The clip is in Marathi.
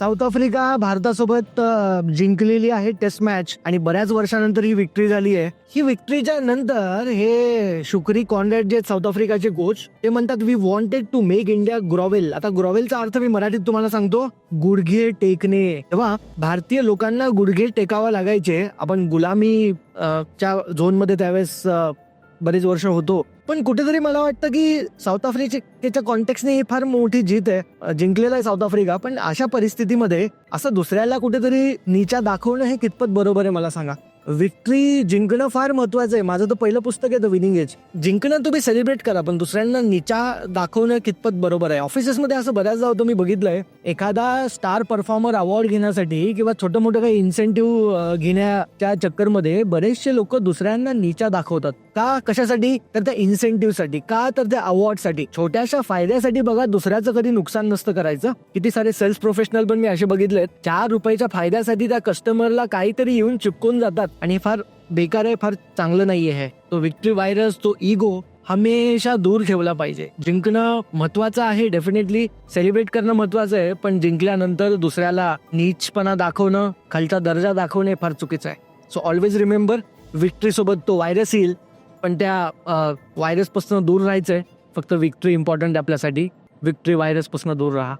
साऊथ आफ्रिका भारतासोबत जिंकलेली आहे टेस्ट मॅच आणि बऱ्याच वर्षानंतर ही विक्ट्री झाली आहे. ही विक्ट्रीच्या नंतर हे शुक्री कॉन्रॅड जे साऊथ आफ्रिकाचे कोच ते म्हणतात we wanted to make India grovel आता ग्रॉवेलचा अर्थ मी मराठीत तुम्हाला सांगतो गुडघे टेकणे. तेव्हा भारतीय लोकांना गुडघे टेकावा लागायचे. आपण गुलामी च्या झोनमध्ये त्यावेळेस बरेच वर्ष होतो. पण कुठेतरी मला वाटतं की साऊथ आफ्रिकेच्या कॉन्टेक्सने ही फार मोठी जीत आहे. जिंकलेला आहे साऊथ आफ्रिका पण अशा परिस्थितीमध्ये असं दुसऱ्याला कुठेतरी नीचा दाखवणं हे कितपत बरोबर आहे मला सांगा? विक्ट्री जिंकणं फार महत्वाचं आहे. माझं तर पहिलं पुस्तक आहे द विनिंग एज जिंकणं तुम्ही सेलिब्रेट करा पण दुसऱ्यांना नीचा दाखवणं कितपत बरोबर आहे? ऑफिसेसमध्ये असं बऱ्याचदा होतं मी बघितलंय एखादा स्टार परफॉर्मर अवॉर्ड घेण्यासाठी किंवा छोटं मोठं काही इन्सेंटिव्ह घेण्याच्या चक्करमध्ये बरेचसे लोक दुसऱ्यांना नीचा दाखवतात. का? कशासाठी? तर त्या इन्सेंटिव्हसाठी का तर त्या अवॉर्डसाठी छोट्याशा फायद्यासाठी बघा दुसऱ्याचं कधी नुकसान नसतं करायचं. किती सारे सेल्स प्रोफेशनल पण मी असे बघितलेत चार रुपयाच्या फायद्यासाठी त्या कस्टमरला काहीतरी येऊन चिपकून जातात. आणि हे फार बेकार आहे फार चांगलं नाहीये हे. तो विक्ट्री व्हायरस तो इगो हमेशा दूर ठेवला पाहिजे. जिंकणं महत्वाचं आहे डेफिनेटली सेलिब्रेट करणं महत्वाचं आहे पण जिंकल्यानंतर दुसऱ्याला नीचपणा दाखवणं खालचा दर्जा दाखवणे फार चुकीचं आहे. सो ऑलवेज रिमेंबर विक्ट्री सोबत तो व्हायरस येईल. पण त्या व्हायरसपासून दूर राहायचं आहे फक्त विक्ट्री इम्पॉर्टंट आपल्यासाठी. विक्ट्री व्हायरसपासून दूर राहा.